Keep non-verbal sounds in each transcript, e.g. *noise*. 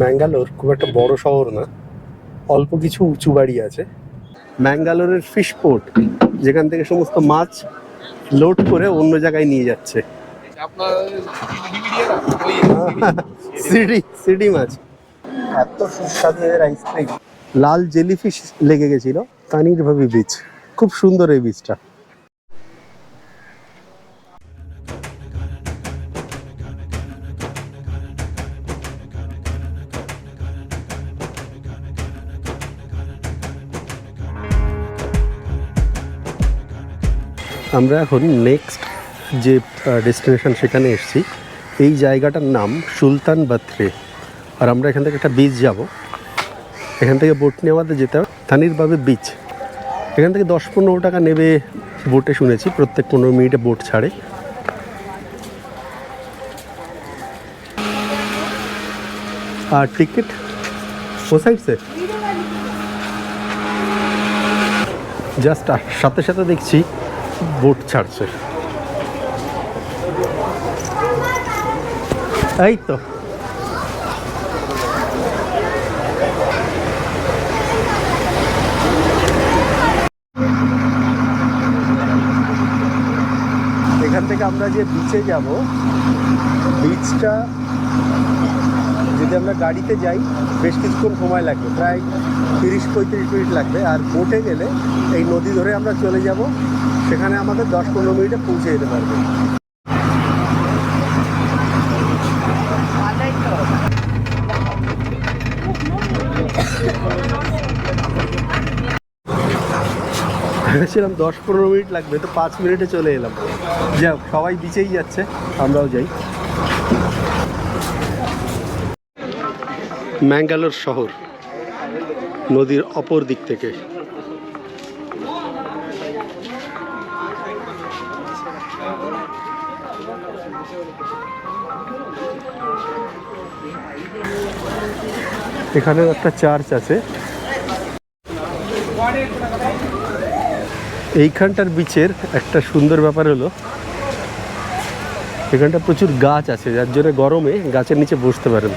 ম্যাঙ্গালোর খুব একটা বড় শহর না অল্প কিছু উঁচু বাড়ি আছে। ম্যাঙ্গালোরের ফিশ পোর্ট যেখান থেকে সমস্ত মাছ লোড করে অন্য জায়গায় নিয়ে যাচ্ছে। *laughs* সিডি সিডি মাছ। এত সুস্বাদু এর আইসক্রিম লাল জেলিফিশ লেগে গেছিল তানির ভাবি বীচ খুব সুন্দর এই বীজটা। আমরা এখন নেক্সট যে ডেস্টিনেশন সেখানে এসেছি, এই জায়গাটার নাম সুলতান বাত্রে। আর আমরা এখান থেকে একটা বিচ যাব। এখান থেকে বোট নিয়ে আমাদের যেতে হবে থানিরভাবে বিচ এখান থেকে দশ পনেরো টাকা নেবে বোটে শুনেছি, প্রত্যেক পনেরো মিনিটে বোট ছাড়ে। আর টিকিট ও সাইড সে জাস্ট সাথে সাথে দেখছি। বোট ছাড়ছে। এই তো। এখান থেকে আমরা যে বিচে যাব বিচটা যদি আমরা গাড়িতে যাই, বেশ কিছুক্ষণ সময় লাগবে, প্রায় তিরিশ পঁয়ত্রিশ মিনিট লাগবে। আর বোটে গেলে এই নদী ধরে আমরা চলে যাব সেখানে আমাদের দশ পনেরো মিনিটে পৌঁছে যেতে পারবে। ভেবেছিলাম দশ পনেরো মিনিট লাগবে তো পাঁচ মিনিটে চলে এলাম। যাক সবাই বিচেই যাচ্ছে আমরাও যাই। ম্যাঙ্গালোর শহর নদীর অপর দিক থেকে। এখানে একটা চার্চ আছে। এইখানটার বিচের একটা সুন্দর ব্যাপার হলো, এখানটা প্রচুর গাছ আছে, যার জন্য গরমে গাছের নিচে বসতে পারেন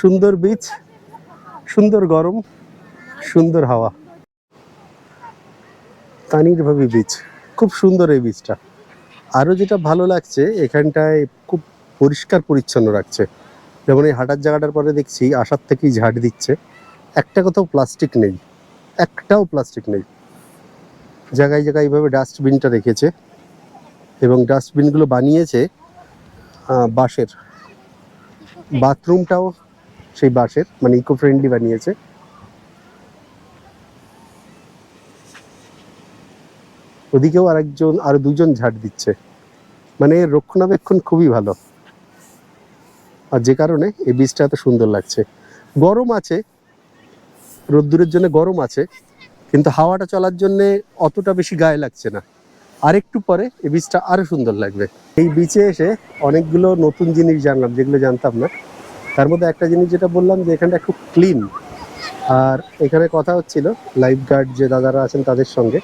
সুন্দর বিচ সুন্দর গরম, সুন্দর হাওয়া। তানির ভাবি বিচ খুব সুন্দর এই বিচটা আরও যেটা ভালো লাগছে, এখানটায় খুব পরিষ্কার পরিচ্ছন্ন রাখছে। যেমন এই হাঁটার জায়গাটার পরে দেখছি আসার থেকেই ঝাড় দিচ্ছে। একটা কোথাও প্লাস্টিক নেই। একটাও প্লাস্টিক নেই। জায়গায় জায়গায় এইভাবে ডাস্টবিনটা রেখেছে এবং ডাস্টবিনগুলো বানিয়েছে বাঁশের। বাথরুমটাও সেই বাঁশের মানে ইকো ফ্রেন্ডলি বানিয়েছে। ওদিকেও আরেকজন, আরও দুজন ঝাড় দিচ্ছে। মানে রক্ষণাবেক্ষণ খুবই ভালো। আর যে কারণে এই বীজটা এত সুন্দর লাগছে। গরম আছে, রোদ্দুরের জন্য গরম আছে, কিন্তু হাওয়াটা চলার জন্য অতটা বেশি গায়ে লাগছে না। আরেকটু পরে এই বীজটা আরও সুন্দর লাগবে। এই বীচে এসে অনেকগুলো নতুন জিনিস জানলাম, যেগুলো জানতাম না। তার মধ্যে একটা জিনিস যেটা বললাম যে এখানটা খুব ক্লিন। আর এখানে কথা হচ্ছিল লাইফ গার্ড যে দাদারা আছেন তাদের সঙ্গে,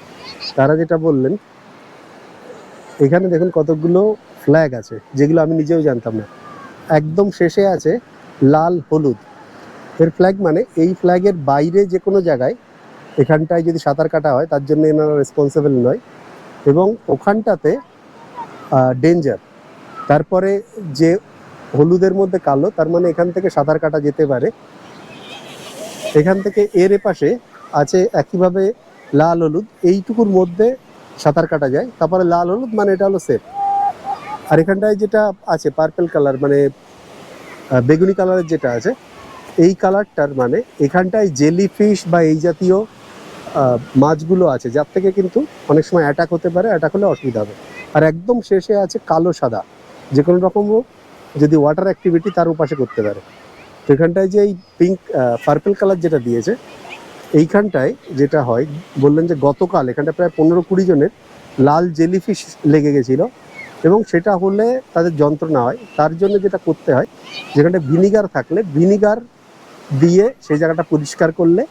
তারা যেটা বললেন, এখানে দেখুন কতগুলো ফ্ল্যাগ আছে, যেগুলো আমি নিজেও জানতাম না। একদম শেষে আছে লাল হলুদ। এর ফ্ল্যাগ মানে এই ফ্ল্যাগের বাইরে যে কোনো জায়গায় এখানটায় যদি সাঁতার কাটা হয়, তার জন্য এনারা রেসপন্সিবল নয়। এবং ওখানটাতে ডেঞ্জার তারপরে যে হলুদের মধ্যে কালো, তার মানে এখান থেকে সাঁতার কাটা যেতে পারে। এখান থেকে এর পাশে আছে একইভাবে লাল হলুদ। এইটুকুর মধ্যে সাঁতার কাটা যায়। তারপরে লাল হলুদ মানে এটা হলো সেফ আর এখানটায় যেটা আছে পার্পেল কালার মানে বেগুনি কালারের যেটা আছে, এই কালারটার মানে এখানটায় জেলি ফিশ বা এই জাতীয় মাছগুলো আছে, যার থেকে কিন্তু অনেক সময় অ্যাটাক হতে পারে অ্যাটাক হলে অসুবিধা হবে। আর একদম শেষে আছে কালো সাদা যে কোনো রকম যদি ওয়াটার অ্যাক্টিভিটি তার উপাসে করতে পারে। তো এখানটায় যে এই পিঙ্ক পার্পেল কালার যেটা দিয়েছে, এইখানটায় যেটা হয়, বললেন যে গতকাল এখানটা প্রায় পনেরো কুড়ি জনের লাল জেলিফিশ লেগে গেছিল। এবং সেটা হলে তাদের যন্ত্রণা হয়। তার জন্য যেটা করতে হয়, যেখানে ভিনিগার থাকলে ভিনিগার দিয়ে সেই জায়গাটা পরিষ্কার করলে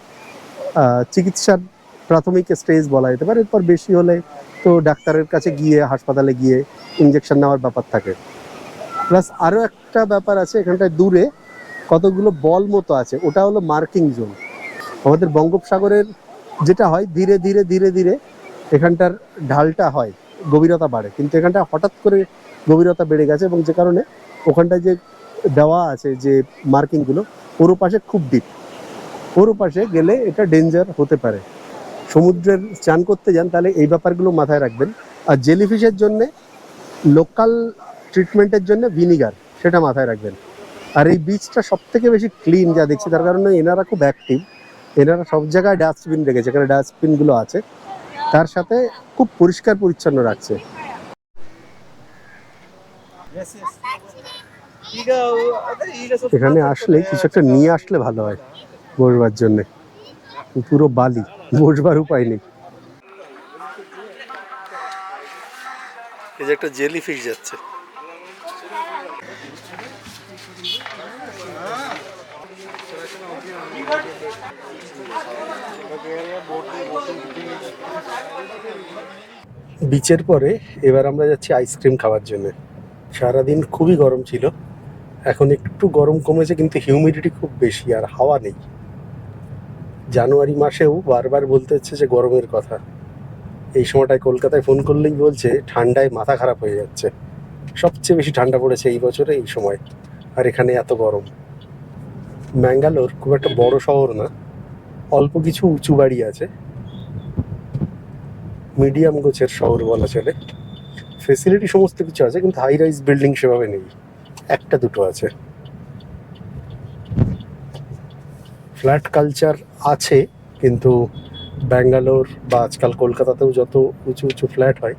চিকিৎসার প্রাথমিক স্টেজ বলা যেতে পারে। এরপর বেশি হলে তো ডাক্তারের কাছে গিয়ে, হাসপাতালে গিয়ে ইঞ্জেকশন নেওয়ার ব্যাপার থাকে। প্লাস আরও একটা ব্যাপার আছে, এখানটায় দূরে কতগুলো বল মতো আছে, ওটা হলো মার্কিং জোন। আমাদের বঙ্গোপসাগরের যেটা হয়, ধীরে ধীরে ধীরে ধীরে এখানটার ঢালটা হয়। গভীরতা বাড়ে। কিন্তু এখানটা হঠাৎ করে গভীরতা বেড়ে গেছে এবং যে কারণে ওখানটায় যে দেওয়া আছে যে মার্কিংগুলো, ওর পাশে খুব ডিপ ওর পাশে গেলে এটা ডেঞ্জার হতে পারে। সমুদ্রের চান করতে যান, তাহলে এই ব্যাপারগুলো মাথায় রাখবেন। আর জেলিফিশের জন্যে লোকাল ট্রিটমেন্টের জন্য ভিনিগার সেটা মাথায় রাখবেন। আর এই বীজটা সব থেকে বেশি ক্লিন যা দেখছি, তার কারণে এনারা খুব অ্যাক্টিভ এনারা সব জায়গায় ডাস্টবিন রেখেছে। এখানে ডাস্টবিনগুলো আছে। তার সাথে খুব পরিষ্কার পরিচ্ছন্ন রাখছে। এখানে আসলে কিছু একটা নিয়ে আসলে ভালো হয় বসবার জন্যে। পুরো বালি, বসবার উপায় নেই। এই যে একটা জেলি ফিশ যাচ্ছে। বিচের পরে এবার আমরা যাচ্ছি আইসক্রিম খাওয়ার জন্য। সারাদিন খুবই গরম ছিল। এখন একটু গরম কমেছে, কিন্তু হিউমিডিটি খুব বেশি আর হাওয়া নেই। জানুয়ারি মাসেও বারবার বলতে হচ্ছে যে গরমের কথা। এই সময়টায় কলকাতায় ফোন করলেই বলছে, ঠান্ডায় মাথা খারাপ হয়ে যাচ্ছে। সবচেয়ে বেশি ঠান্ডা পড়েছে এই বছরে এই সময়। আর এখানে এত গরম। ম্যাঙ্গালোর খুব একটা বড় শহর না। অল্প কিছু উঁচু বাড়ি আছে। মিডিয়াম গোছের শহর বলা চলে। ফেসিলিটি সমস্ত কিছু আছে, কিন্তু হাই রাইজ বিল্ডিং সেভাবে নেই। একটা দুটো আছে। ফ্ল্যাট কালচার আছে, কিন্তু ব্যাঙ্গালোর বা আজকাল কলকাতাতেও যত উঁচু উঁচু ফ্ল্যাট হয়,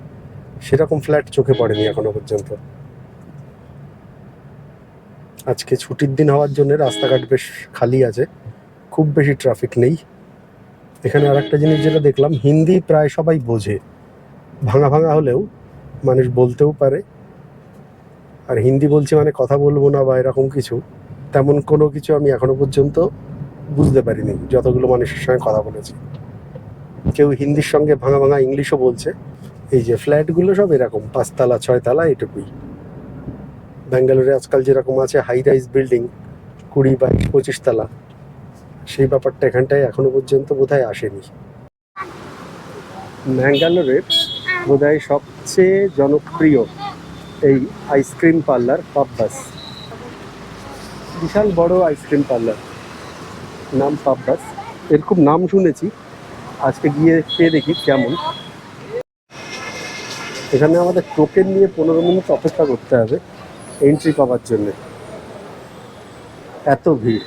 সেরকম ফ্ল্যাট চোখে পড়েনি এখনও পর্যন্ত। আজকে ছুটির দিন হওয়ার জন্য রাস্তাঘাট বেশ খালি আছে। খুব বেশি ট্রাফিক নেই। এখানে আর একটা জিনিস যেটা দেখলাম, হিন্দি প্রায় সবাই বোঝে। ভাঙা ভাঙা হলেও মানুষ বলতেও পারে। আর হিন্দি বলছি মানে কথা বলব না বা এরকম কিছু, তেমন কোনো কিছু আমি এখনও পর্যন্ত বুঝতে পারিনি, যতগুলো মানুষের সঙ্গে কথা বলেছি। কেউ হিন্দির সঙ্গে ভাঙা ভাঙা ইংলিশও বলছে। এই যে ফ্ল্যাটগুলো সব এরকম, পাঁচতলা, ছয়তলা এটুকুই। ব্যাঙ্গালোরে আজকাল যেরকম আছে হাই রাইজ বিল্ডিং কুড়ি বাইশ পঁচিশ তলা। সেই ব্যাপারটা এখানটায় এখনও পর্যন্ত বোধহয় আসেনি। ব্যাঙ্গালোরের বোধহয় সবচেয়ে জনপ্রিয় এই আইসক্রিম পার্লার পাব্বাস। বিশাল বড় আইসক্রিম পার্লার নাম পাব্বাস। এর খুব নাম শুনেছি। আজকে গিয়ে খেয়ে দেখি কেমন। এখানে আমাদের টোকেন নিয়ে পনেরো মিনিট অপেক্ষা করতে হবে। এন্ট্রি পাওয়ার জন্য। এত ভিড়।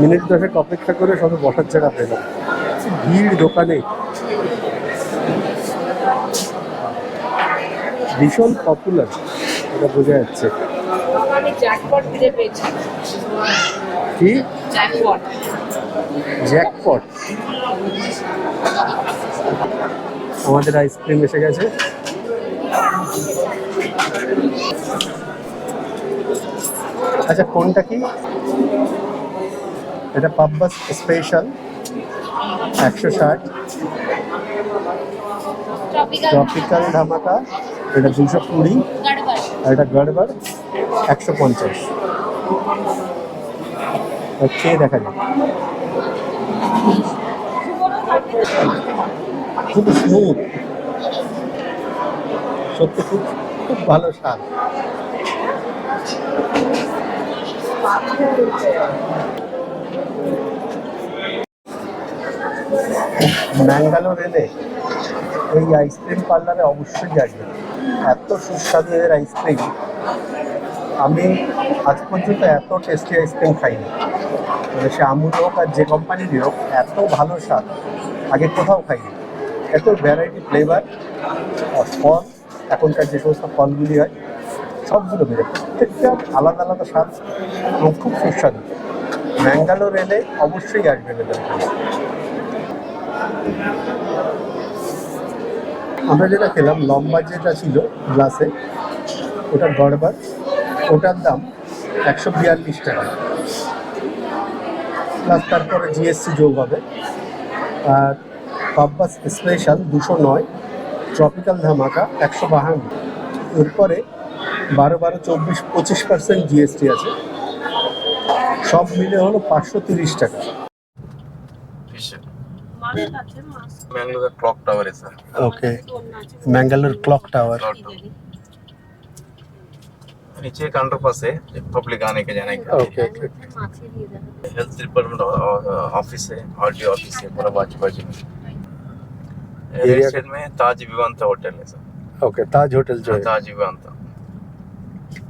মিনিট দশেক অপেক্ষা করে সবে বসার জায়গা পেলাম। ভিড় দোকানে। ভীষণ পপুলার এটা বোঝা যাচ্ছে। কি? জ্যাকপট আমাদের আইসক্রিম এসে গেছে। আচ্ছা কোনটা কি? এটা পাব্বাস স্পেশাল একশো ষাট। ট্রপিক্যাল ধামাকা এটা দুশো কুড়ি আর এটা গড়বার একশো পঞ্চাশ। খেয়ে দেখা যাক খুব স্মুথ সত্যি খুব খুব ভালো স্বাদ। ম্যাঙ্গালোর এলে এই আইসক্রিম পার্লারে অবশ্যই আসবেন এত সুস্বাদু এর আইসক্রিম আমি আজ পর্যন্ত এত টেস্টি আইসক্রিম খাইনি। মানে সে আমুল হোক আর যে কোম্পানিরই হোক, এত ভালো স্বাদ। আগে কোথাও খাইনি। এত ভ্যারাইটি ফ্লেভার আর ফল, এখনকার যে সমস্ত ফলগুলি হয়, সবগুলো বেরো প্রত্যেকটা আলাদা আলাদা স্বাদ এবং খুব সুস্বাদু। ম্যাঙ্গালোর এলে অবশ্যই আসবেন এদের এখানে। আমরা যেটা খেলাম, লম্বা যেটা ছিল গ্লাসে, ওটা গড়বার, ওটার দাম একশো বিয়াল্লিশ টাকা। প্লাস তারপরে জিএসটি যোগ হবে। আর পাব্বাস স্পেশাল দুশো নয় ট্রপিক্যাল ধামাকা একশো বাহান্ন। এরপরে বারো বারো চব্বিশ, পঁচিশ পার্সেন্ট জিএসটি আছে। সব মিলে হলো পাঁচশো তিরিশ টাকা। ಮ್ಯಾಂಗ್ಳೂರ್ ಕ್ಲಾಕ್ ಟವರ್ ಇದೆ ಸರ್ मैंगलोर क्लॉक टावर नीचे एक अंडरपास है पब्लिक आने के जाने के ओके हेल्थ डिपार्टमेंट ऑफ़िस है आरटीओ ऑफ़िस है पूरा बाजू बाजू में रेड साइड में ताज विवांता होटल है सर ओके ताज होटल जो है ताज विवांता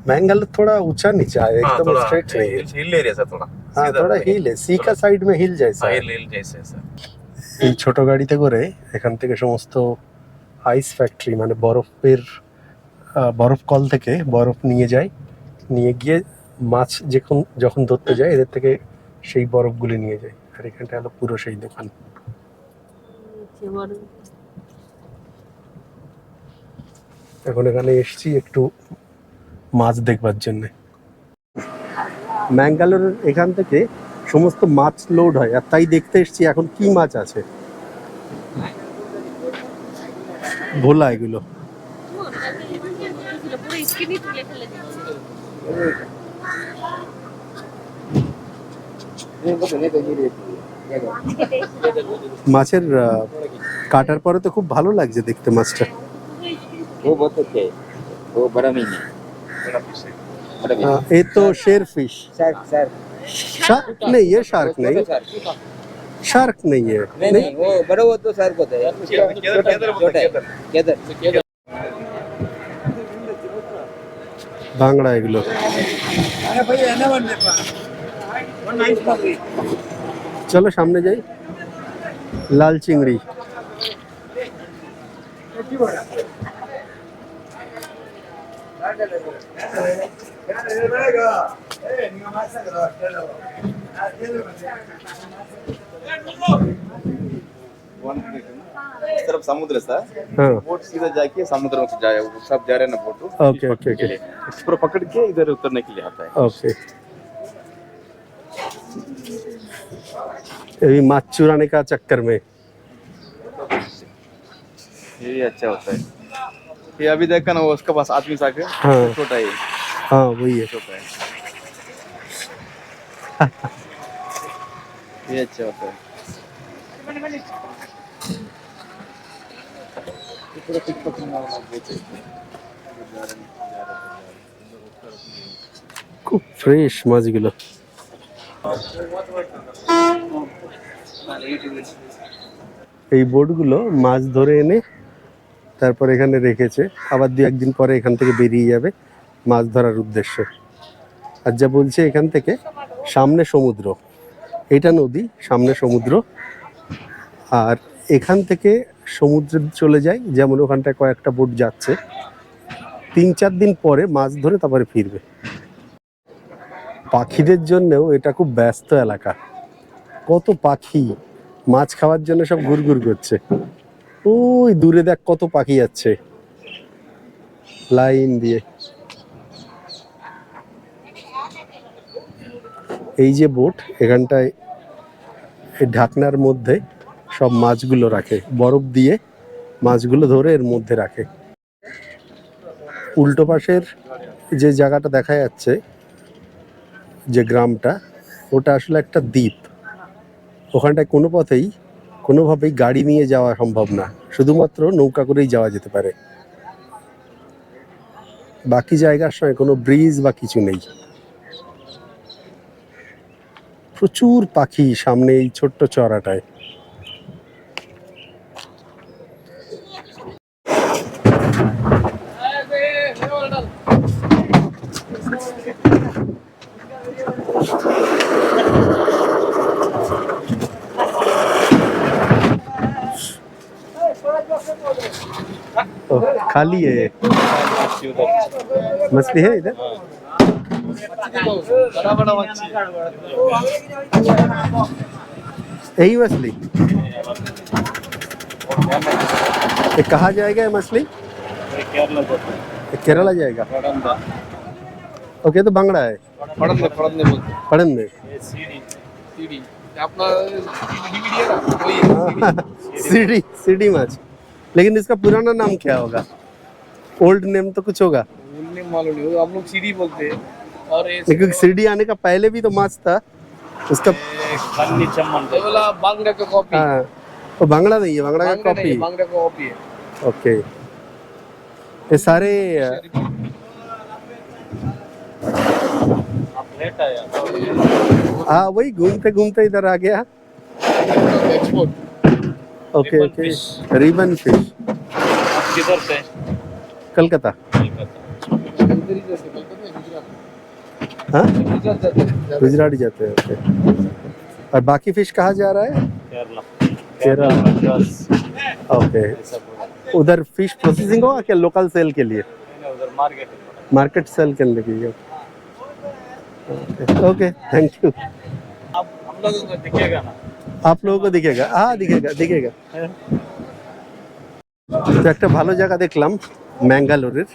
मैंगल थोड़ा ऊँचा नीचा है एकदम स्ट्रेट नहीं है। हिल एरिया सर थोड़ा हाँ थोड़ा हिल है सी का साइड में हिल जैसा हिल हिल जैसे सर এই ছোট গাড়িতে করে এখান থেকে সমস্ত আইস ফ্যাক্টরি মানে বরফের বরফ কল থেকে বরফ নিয়ে যায়, নিয়ে গিয়ে মাছ যখন যখন ধরতে যায়, এদের থেকে সেই বরফগুলি নিয়ে যায়। আর এখানটা হলো পুরো সেই দোকান। এখন এখানে এসছি একটু মাছ দেখবার জন্য। ম্যাঙ্গালোর এখান থেকে সমস্ত মাছ লোড হয় আর তাই দেখতে এসছি এখন কি মাছ আছে। ভোলা এগুলো। মাছের কাটার পরে তো খুব ভালো লাগছে দেখতে মাছটা। এ তো শের ফিশ शार्क नहीं ये शार्क नहीं। शार्क नहीं है। नहीं, नहीं वो बड़ा वो तो शार्क होता है केदर केदर बांगड़ा एक लोग चलो सामने जाई लाल चिंगड़ी। बड़ा तरफ़ समुद्र बोट सीधा जाके समुद्र में जाए सब जा रहे ना बोट ओके ओके ओके पूरा पकड़ के इधर उतरने के लिए आता है. ओके माछ चुराने का चक्कर में. ये अच्छा होता है. ये अभी देखा ना वो उसके पास आदमी सा के हाँ. छोटा है. हाँ वही है. छोटा है. ये अच्छा होता है ये पूरा पिक पकड़ने वाला बोट है খুব ফ্রেশ মাছগুলো এই বোটগুলো মাছ ধরে এনে তারপর এখানে রেখেছে আবার দু একদিন পরে এখান থেকে বেরিয়ে যাবে মাছ ধরার উদ্দেশ্যে আর যা বলছে এখান থেকে সামনে সমুদ্র। এটা নদী, সামনে সমুদ্র। আর এখান থেকে সমুদ্রে চলে যায় যেমন ওখানটায় কয়েকটা বোট যাচ্ছে। তিন চার দিন পরে মাছ ধরে তারপরে ফিরবে। পাখিদের জন্যেও এটা খুব ব্যস্ত এলাকা। কত পাখি, মাছ খাওয়ার জন্য সব ঘুরঘুর করছে। ওই দূরে দেখ কত পাখি যাচ্ছে। লাইন দিয়ে। এই যে বোট, এখানটায় ঢাকনার মধ্যে সব মাছগুলো রাখে, বরফ দিয়ে মাছগুলো ধরে এর মধ্যে রাখে। উল্টো পাশের যে জায়গাটা দেখা যাচ্ছে, যে গ্রামটা, ওটা আসলে একটা দ্বীপ। ওখানটায় কোনো পথেই, কোনোভাবেই গাড়ি নিয়ে যাওয়া সম্ভব না, শুধুমাত্র নৌকা করেই যাওয়া যেতে পারে। বাকি জায়গার সঙ্গে কোনো ব্রিজ বা কিছু নেই। প্রচুর পাখি সামনে এই ছোট্ট চড়াটায় ओह, खाली है ये। मछली है इधर बड़ा बड़ा मच्छी यही मछली। ये कहाँ जाएगा मछली? केरला जाएगा। ओके तो बांगड़ा है। पढ़ने बोलते पढ़न में सीढ़ी सीढ़ी माछ। लेकिन इसका पुराना नाम क्या होगा? ओल्ड नेम तो कुछ होगा। बोलने मालूम नहीं हम लोग सीढ़ी बोलते हैं। और लेकिन सीढ़ी आने का पहले भी तो माछ था। उसका ये वाला बांगड़ा का कॉपी हाँ वो बांग्ला नहीं है बांग्ला का कॉपी बांगड़ा का कॉपी है। ओके ये सारे हाँ वही घूमते घूमते इधर आ गया। Export okay okay ribbon fish किधर से कलकत्ता। ही कलकत्ता हाँ गुजरात जाते हैं गुजरात जाते हैं ओके और बाकी फिश कहाँ जा रहा है केरला केरल मद्रास ओके ऐसा पूरा उधर फिश प्रोसेसिंग होगा क्या लोकल सेल के लिए नहीं, उधर मार्केट मार्केट सेल करने के लिए ओके थैंक यू अब हम लोगों को दिखेगा ना आप लोगों को दिखेगा हाँ दिखेगा दिखेगा তো একটা ভালো জায়গা দেখলাম ম্যাঙ্গালোরের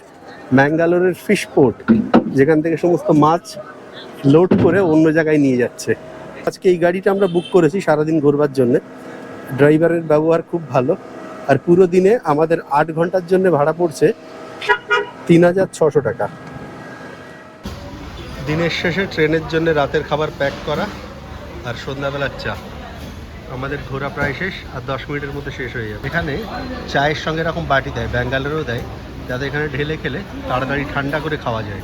ম্যাঙ্গালোরের ফিশ পোর্ট, যেখান থেকে সমস্ত মাছ লোড করে অন্য জায়গায় নিয়ে যাচ্ছে। আজকে এই গাড়িটা আমরা বুক করেছি সারাদিন ঘোরবার জন্য। ড্রাইভারের ব্যবহার খুব ভালো। আর পুরো দিনে আমাদের আট ঘণ্টার জন্য ভাড়া পড়ছে তিন হাজার ছশো টাকা। দিনের শেষে ট্রেনের জন্য রাতের খাবার প্যাক করা আর সন্ধ্যাবেলার চা। আমাদের ঘোরা প্রায় শেষ আর দশ মিনিটের মধ্যে শেষ হয়ে যাবে। এখানে চায়ের সঙ্গে এরকম বাটি দেয়, ব্যাঙ্গালোরেও দেয়। যাতে এখানে ঢেলে খেলে তাড়াতাড়ি ঠান্ডা করে খাওয়া যায়।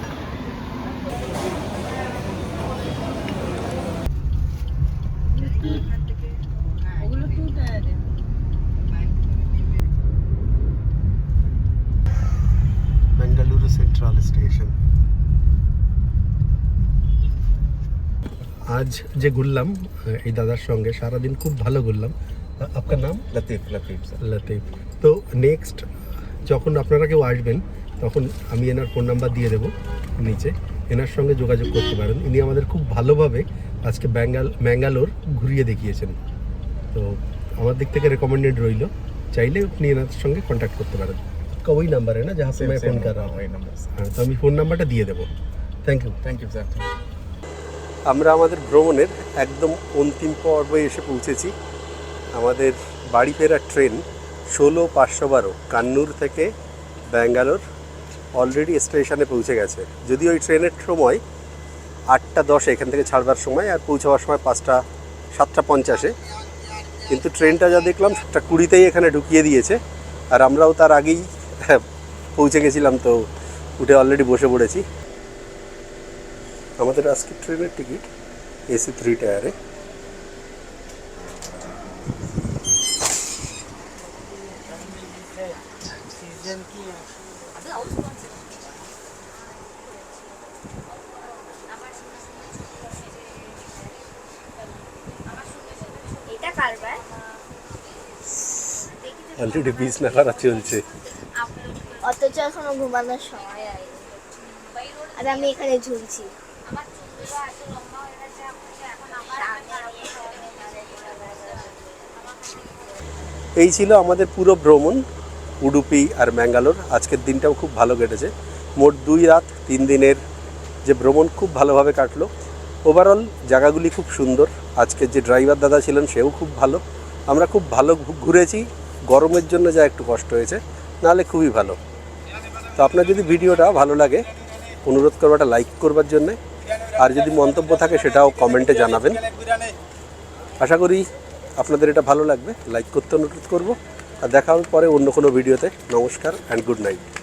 সেন্ট্রাল স্টেশন আজ যে ঘুরলাম এই দাদার সঙ্গে সারাদিন খুব ভালো ঘুরলাম। আপনার নাম? লতিফ লতিফ লতিফ তো নেক্সট যখন আপনারা কেউ আসবেন তখন আমি এনার ফোন নাম্বার দিয়ে দেবো নিচে। এনার সঙ্গে যোগাযোগ করতে পারেন। ইনি আমাদের খুব ভালোভাবে আজকে ব্যাঙ্গাল ম্যাঙ্গালোর ঘুরিয়ে দেখিয়েছেন। তো আমার দিক থেকে রেকমেন্ডেড রইল। চাইলে আপনি এনার সঙ্গে কন্ট্যাক্ট করতে পারেন। ওই নাম্বারে না যাহা সময় ফোন করা হয় হ্যাঁ তো আমি ফোন নাম্বারটা দিয়ে দেবো। Thank you thank you sir আমরা আমাদের ভ্রমণের একদম অন্তিম পর্বে এসে পৌঁছেছি। আমাদের বাড়ি ফেরার ট্রেন ষোলো পাঁচশো বারো, কান্নুর থেকে ব্যাঙ্গালোর অলরেডি স্টেশনে পৌঁছে গেছে। যদিও ওই ট্রেনের সময় আটটা দশে এখান থেকে ছাড়বার সময় আর পৌঁছাবার সময় পাঁচটা, সাতটা পঞ্চাশে। কিন্তু ট্রেনটা যা দেখলাম সাতটা কুড়িতেই এখানে ঢুকিয়ে দিয়েছে। আর আমরাও তার আগেই পৌঁছে গেছিলাম তো উঠে অলরেডি বসে পড়েছি। আমাদের আজকের ট্রেনের টিকিট এসি থ্রি টায়ারে। অলরেডি বিষ নাগারা চলছে। অথচ এখনও ঘুমানোর সময় হয়নি। আর আমি এখানে ঝুলছি। এই ছিল আমাদের পুরো ভ্রমণ উডুপি আর ম্যাঙ্গালোর। আজকের দিনটাও খুব ভালো কেটেছে। মোট দুই রাত তিন দিনের যে ভ্রমণ খুব ভালোভাবে কাটলো। ওভারঅল জায়গাগুলি খুব সুন্দর। আজকের যে ড্রাইভার দাদা ছিলেন সেও খুব ভালো। আমরা খুব ভালো ঘুরেছি। গরমের জন্য যা একটু কষ্ট হয়েছে, নাহলে খুবই ভালো। তো আপনার যদি ভিডিওটা ভালো লাগে, অনুরোধ করবাটা লাইক করবার জন্যে। আর যদি মন্তব্য থাকে, সেটাও কমেন্টে জানাবেন। আশা করি আপনাদের এটা ভালো লাগবে। লাইক করতে অনুরোধ করব। আর দেখা পরে অন্য কোনো ভিডিওতে। নমস্কার অ্যান্ড গুড নাইট